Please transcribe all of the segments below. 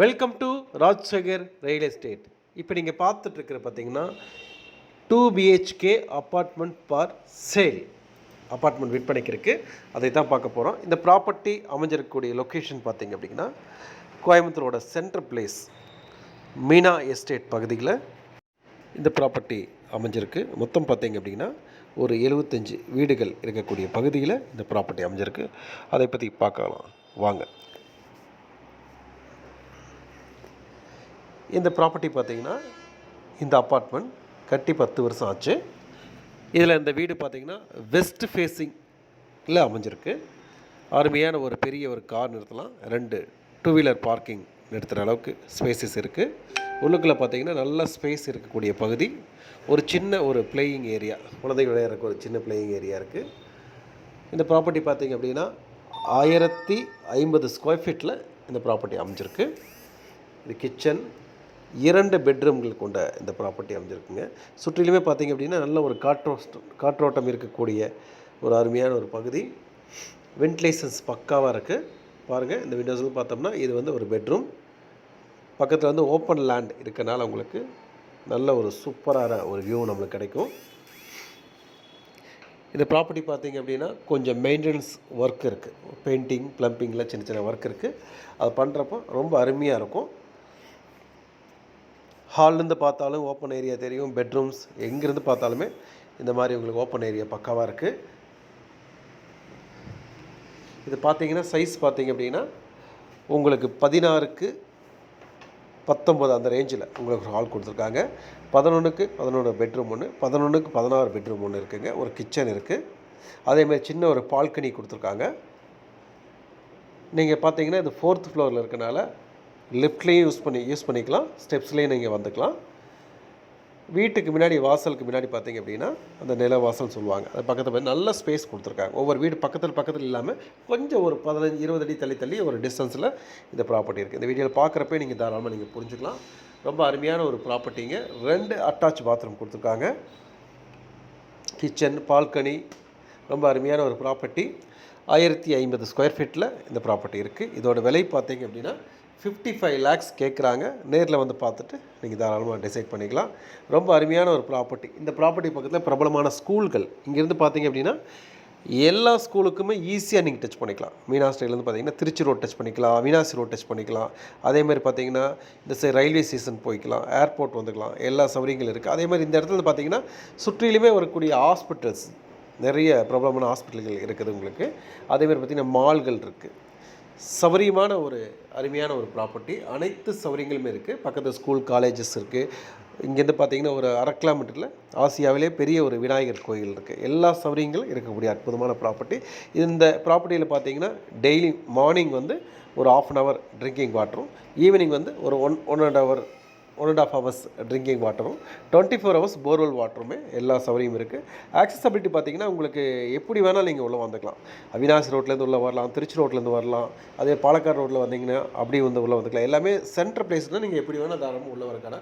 Welcome to Rajsekar real estate இப்போ நீங்கள் பார்த்துட்ருக்குற பார்த்தீங்கன்னா two BHK apartment for sale apartment விற்பனைக்கு இருக்குது அதை தான் பார்க்க போகிறோம் இந்த ப்ராப்பர்ட்டி அமைஞ்சிருக்கக்கூடிய லொக்கேஷன் பார்த்தீங்க அப்படின்னா கோயம்புத்தூரோட சென்ட்ரல் பிளேஸ் மீனா எஸ்டேட் பகுதியில் இந்த ப்ராப்பர்ட்டி அமைஞ்சிருக்கு. மொத்தம் பார்த்தீங்க அப்படின்னா ஒரு எழுபத்தஞ்சு வீடுகள் இருக்கக்கூடிய பகுதியில் இந்த ப்ராப்பர்ட்டி அமைஞ்சிருக்கு. அதை பற்றி பார்க்கலாம். வாங்க. இந்த ப்ராப்பர்ட்டி பார்த்தீங்கன்னா இந்த அப்பார்ட்மெண்ட் கட்டி பத்து வருஷம் ஆச்சு. இதில் இந்த வீடு பார்த்தீங்கன்னா வெஸ்ட் ஃபேஸிங்கில் அமைஞ்சிருக்கு. அருமையான ஒரு பெரிய ஒரு கார் நிறுத்தலாம். ரெண்டு டூ வீலர் பார்க்கிங் நிறுத்துகிற அளவுக்கு ஸ்பேசஸ் இருக்குது உள்ளுக்குள்ளே பார்த்தீங்கன்னா நல்ல ஸ்பேஸ் இருக்கக்கூடிய பகுதி. ஒரு சின்ன ஒரு பிளேயிங் ஏரியா குழந்தைகள் விளையாடுறக்கு ஒரு சின்ன பிளேயிங் ஏரியா இருக்குது இந்த ப்ராப்பர்ட்டி பார்த்திங்க அப்படின்னா ஆயிரத்தி ஐம்பது ஸ்கொயர் ஃபீட்டில் இந்த ப்ராப்பர்ட்டி அமைஞ்சிருக்கு. இது கிச்சன் இரண்டு பெட்ரூம்கள் கொண்ட இந்த ப்ராப்பர்ட்டி அமைஞ்சிருக்குங்க. சுற்றிலுமே பார்த்தீங்க அப்படின்னா நல்ல ஒரு காற்றோஸ்ட் காற்றோட்டம் இருக்கக்கூடிய ஒரு அருமையான ஒரு பகுதி. வென்டிலேஷன்ஸ் பக்காவாக இருக்குது பாருங்கள் இந்த விண்டோஸில் பார்த்தோம்னா இது வந்து ஒரு பெட்ரூம் பக்கத்தில் வந்து ஓப்பன் லேண்ட் இருக்கனால உங்களுக்கு நல்ல ஒரு சூப்பரான ஒரு வியூ நம்மளுக்கு கிடைக்கும். இந்த ப்ராப்பர்ட்டி பார்த்தீங்க அப்படின்னா கொஞ்சம் மெயின்டெனன்ஸ் ஒர்க் இருக்குது பெயிண்டிங் ப்ளம்பிங்கில் சின்ன சின்ன ஒர்க் இருக்குது அது பண்ணுறப்போ ரொம்ப அருமையாக இருக்கும். ஹால்லேருந்து பார்த்தாலும் ஓப்பன் ஏரியா தெரியும் பெட்ரூம்ஸ் எங்கேருந்து பார்த்தாலுமே இந்த மாதிரி உங்களுக்கு ஓப்பன் ஏரியா பக்காவாக இருக்குது இது பார்த்தீங்கன்னா சைஸ் பார்த்தீங்க அப்படின்னா உங்களுக்கு பதினாறுக்கு பத்தொம்பது அந்த ரேஞ்சில் உங்களுக்கு ஒரு ஹால் கொடுத்துருக்காங்க. பதினொன்றுக்கு பதினொன்று பெட்ரூம் ஒன்று பதினொன்றுக்கு பதினாறு பெட்ரூம் ஒன்று இருக்குங்க. ஒரு கிச்சன் இருக்குது அதேமாதிரி சின்ன ஒரு பால்கனி கொடுத்துருக்காங்க. நீங்கள் பார்த்தீங்கன்னா இது ஃபோர்த் ஃப்ளோரில் இருக்கனால லிஃப்ட்லேயும் யூஸ் பண்ணி யூஸ் பண்ணிக்கலாம். ஸ்டெப்ஸ்லேயும் நீங்கள் வந்துக்கலாம். வீட்டுக்கு முன்னாடி வாசலுக்கு முன்னாடி பார்த்தீங்க அப்படின்னா அந்த நில வாசல் சொல்லுவாங்க. அது பக்கத்தில் போய் நல்ல ஸ்பேஸ் கொடுத்துருக்காங்க. ஒவ்வொரு வீடு பக்கத்தில் பக்கத்தில் இல்லாமல் கொஞ்சம் ஒரு பதினஞ்சு இருபது அடி தள்ளி தள்ளி ஒரு டிஸ்டன்ஸில் இந்த ப்ராப்பர்ட்டி இருக்குது இந்த வீடியோவில் பார்க்குறப்ப நீங்கள் தாராளமாக நீங்கள் புரிஞ்சுக்கலாம். ரொம்ப அருமையான ஒரு ப்ராப்பர்ட்டிங்க ரெண்டு அட்டாச் பாத்ரூம் கொடுத்துருக்காங்க. கிச்சன் பால்கனி ரொம்ப அருமையான ஒரு ப்ராப்பர்ட்டி ஆயிரத்தி ஐம்பது ஸ்கொயர் ஃபீட்டில் இந்த ப்ராப்பர்ட்டி இருக்குது இதோட விலை பார்த்தீங்க அப்படின்னா ஃபிஃப்டி ஃபைவ் லேக்ஸ் கேட்குறாங்க நேரில் வந்து பார்த்துட்டு நீங்கள் தாராளமாக டிசைட் பண்ணிக்கலாம். ரொம்ப அருமையான ஒரு ப்ராப்பர்ட்டி இந்த ப்ராப்பர்ட்டி பக்கத்தில் பிரபலமான ஸ்கூல்கள். இங்கேருந்து பார்த்தீங்க அப்படின்னா எல்லா ஸ்கூலுக்குமே ஈஸியாக நீங்கள் டச் பண்ணிக்கலாம். மீனா பார்த்தீங்கன்னா திருச்சி ரோட் டச் பண்ணிக்கலாம் அவினாசி ரோட் டச் பண்ணிக்கலாம். அதேமாதிரி பார்த்தீங்கன்னா இந்த சைடு ரயில்வே ஸ்டேஷன் போய்க்கலாம் ஏர்போர்ட் வந்துக்கலாம் எல்லா சௌகரியங்களும் இருக்குது அதே மாதிரி இந்த இடத்துல பார்த்தீங்கன்னா சுற்றிலுமே வரக்கூடிய ஹாஸ்பிட்டல்ஸ் நிறைய பிரபலமான ஹாஸ்பிட்டல்கள் இருக்குது உங்களுக்கு. அதேமாதிரி பார்த்திங்கன்னா மால்கள் இருக்குது சௌரியமான ஒரு அருமையான ஒரு ப்ராப்பர்ட்டி அனைத்து சௌரியங்களுமே இருக்குது பக்கத்தில் ஸ்கூல் காலேஜஸ் இருக்குது இங்கேருந்து பார்த்தீங்கன்னா ஒரு அரை கிலோமீட்டரில் ஆசியாவிலே பெரிய ஒரு விநாயகர் கோயில் இருக்குது எல்லா சௌரியங்களும் இருக்கக்கூடிய அற்புதமான ப்ராப்பர்ட்டி இந்த ப்ராப்பர்ட்டியில் பார்த்தீங்கன்னா டெய்லி மார்னிங் வந்து ஒரு ஆஃப் அன் ஹவர் ட்ரிங்கிங் வாட்டரும் ஈவினிங் வந்து ஒரு one one and hour one and half hours drinking வாட்டரும் twenty four hours borewell வாட்டருமே எல்லா சௌகரியம் இருக்குது ஆக்சசபிலிட்டி பார்த்தீங்கன்னா உங்களுக்கு எப்படி வேணாலும் நீங்கள் உள்ளே வந்துக்கலாம். அவினாசி ரோட்லேருந்து உள்ளே வரலாம் திருச்சி ரோட்லேருந்து வரலாம் அதே பாலக்காடு ரோட்டில் வந்தீங்கன்னா அப்படி வந்து உள்ளே வந்துக்கலாம். எல்லாமே சென்ட்ரல் பிளேஸ்னால் நீங்கள் எப்படி வேணால் தாராளமாக உள்ளே வரக்கான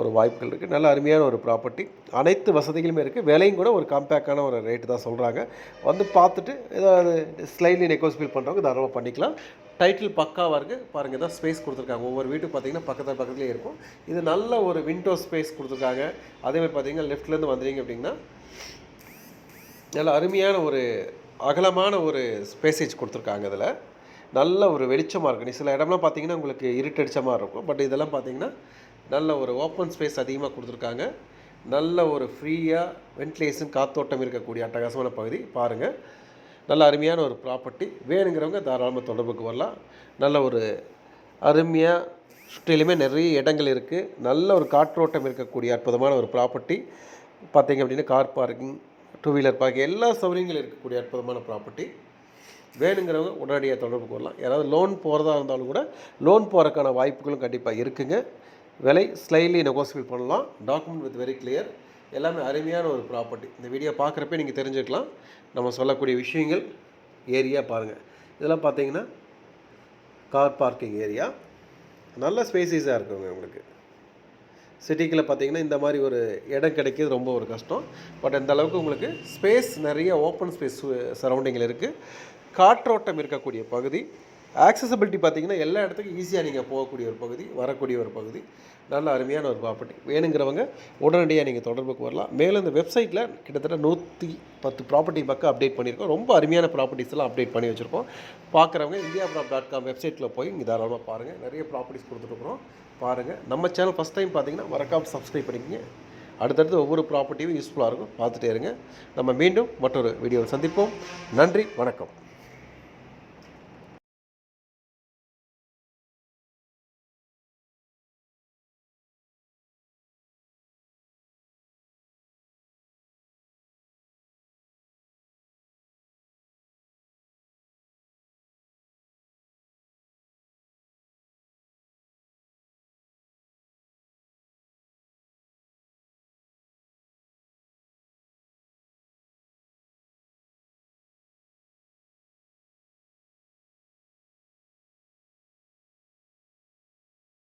ஒரு வாய்ப்புகள் இருக்குது நல்ல அருமையான ஒரு ப்ராப்பர்ட்டி அனைத்து வசதிகளுமே இருக்குது விலையும் கூட ஒரு காம்பேக்டான ஒரு ரேட்டு தான் சொல்கிறாங்க வந்து பார்த்துட்டு ஏதாவது ஸ்லைட்லி நெகோசியபிள் பண்ணுறவங்க தாராளமாக பண்ணிக்கலாம். டைட்டில் பக்காவாக இருக்குது பாருங்கள் தான் ஸ்பேஸ் கொடுத்துருக்காங்க. ஒவ்வொரு வீட்டுக்கு பார்த்தீங்கன்னா பக்கத்தில் பக்கத்துலேயே இருக்கும். இது நல்ல ஒரு விண்டோ ஸ்பேஸ் கொடுத்துருக்காங்க. அதேமாதிரி பார்த்தீங்கன்னா லெஃப்ட்லேருந்து வந்தீங்க அப்படின்னா நல்ல அருமையான ஒரு அகலமான ஒரு ஸ்பேசேஜ் கொடுத்துருக்காங்க இதில். நல்ல ஒரு வெளிச்சமாக இருக்கும் சில இடம்லாம் பார்த்தீங்கன்னா உங்களுக்கு இருட்டடிச்ச மாதிரி இருக்கும். பட் இதெல்லாம் பார்த்தீங்கன்னா நல்ல ஒரு ஓப்பன் ஸ்பேஸ் அதிகமாக கொடுத்துருக்காங்க. நல்ல ஒரு ஃப்ரீயாக வென்டிலேஷன் காத்தோட்டம் இருக்கக்கூடிய அட்டகாசமான பகுதி. பாருங்கள் நல்ல அருமையான ஒரு ப்ராப்பர்ட்டி வேணுங்கிறவங்க தாராளமாக தொடர்புக்கு வரலாம். நல்ல ஒரு அருமையாக சுற்றிலுமே நிறைய இடங்கள் இருக்குது நல்ல ஒரு காற்றோட்டம் இருக்கக்கூடிய அற்புதமான ஒரு ப்ராப்பர்ட்டி பார்த்தீங்க அப்படின்னா car parking two wheeler parking எல்லா சௌகரியங்களும் இருக்கக்கூடிய அற்புதமான ப்ராப்பர்ட்டி வேணுங்கிறவங்க உடனடியாக தொடர்புக்கு வரலாம். யாராவது லோன் போகிறதா இருந்தாலும் கூட லோன் போகிறதுக்கான வாய்ப்புகளும் கண்டிப்பாக இருக்குங்க. விலை ஸ்லைட்லி நெகோசியபிள் பண்ணலாம். டாக்குமெண்ட் வித் வெரி கிளியர் எல்லாமே அருமையான ஒரு ப்ராப்பர்ட்டி இந்த வீடியோ பார்க்குறப்ப நீங்கள் தெரிஞ்சுக்கலாம். நம்ம சொல்லக்கூடிய விஷயங்கள் ஏரியா பாருங்கள் இதெல்லாம் பார்த்தீங்கன்னா கார் பார்க்கிங் ஏரியா நல்ல ஸ்பேசிஸாக இருக்குங்க உங்களுக்கு. சிட்டிக்குள்ளே பார்த்தீங்கன்னா இந்த மாதிரி ஒரு இடம் கிடைக்கிறது ரொம்ப ஒரு கஷ்டம். பட் இந்த அளவுக்கு உங்களுக்கு ஸ்பேஸ் நிறைய ஓப்பன் ஸ்பேஸ் சரௌண்டிங்கில் இருக்குது காற்றோட்டம் இருக்கக்கூடிய பகுதி. ஆக்சசபிலிட்டி பார்த்தீங்கன்னா எல்லா இடத்துக்கும் ஈஸியாக நீங்கள் போகக்கூடிய ஒரு பகுதி வரக்கூடிய ஒரு பகுதி. நல்ல அருமையான ஒரு ப்ராப்பர்ட்டி வேணுங்கிறவங்க உடனடியாக நீங்கள் தொடர்புக்கு வரலாம். மேலும் இந்த வெப்சைட்டில் கிட்டத்தட்ட நூற்றி பத்து ப்ராப்பர்ட்டி பக்கம் அப்டேட் பண்ணியிருக்கோம். ரொம்ப அருமையான ப்ராப்பர்ட்டிஸ் எல்லாம் அப்டேட் பண்ணி வச்சுருக்கோம். பார்க்குறவங்க இந்தியா ப்ராப் டாட் காம் வெப்சைட்டில் போய் இங்கே தாராளமாக பாருங்கள் நிறைய ப்ராப்பர்ட்டிஸ் கொடுத்துருக்குறோம் பாருங்கள் நம்ம சேனல் ஃபஸ்ட் டைம் பார்த்தீங்கன்னா மறக்காமல் சப்ஸ்கிரைப் பண்ணிக்கங்க. அடுத்தடுத்து ஒவ்வொரு ப்ராப்பர்ட்டியும் யூஸ்ஃபுல்லாக இருக்கும். பார்த்துட்டே இருங்க. நம்ம மீண்டும் மற்றொரு வீடியோவில் சந்திப்போம். நன்றி. வணக்கம்.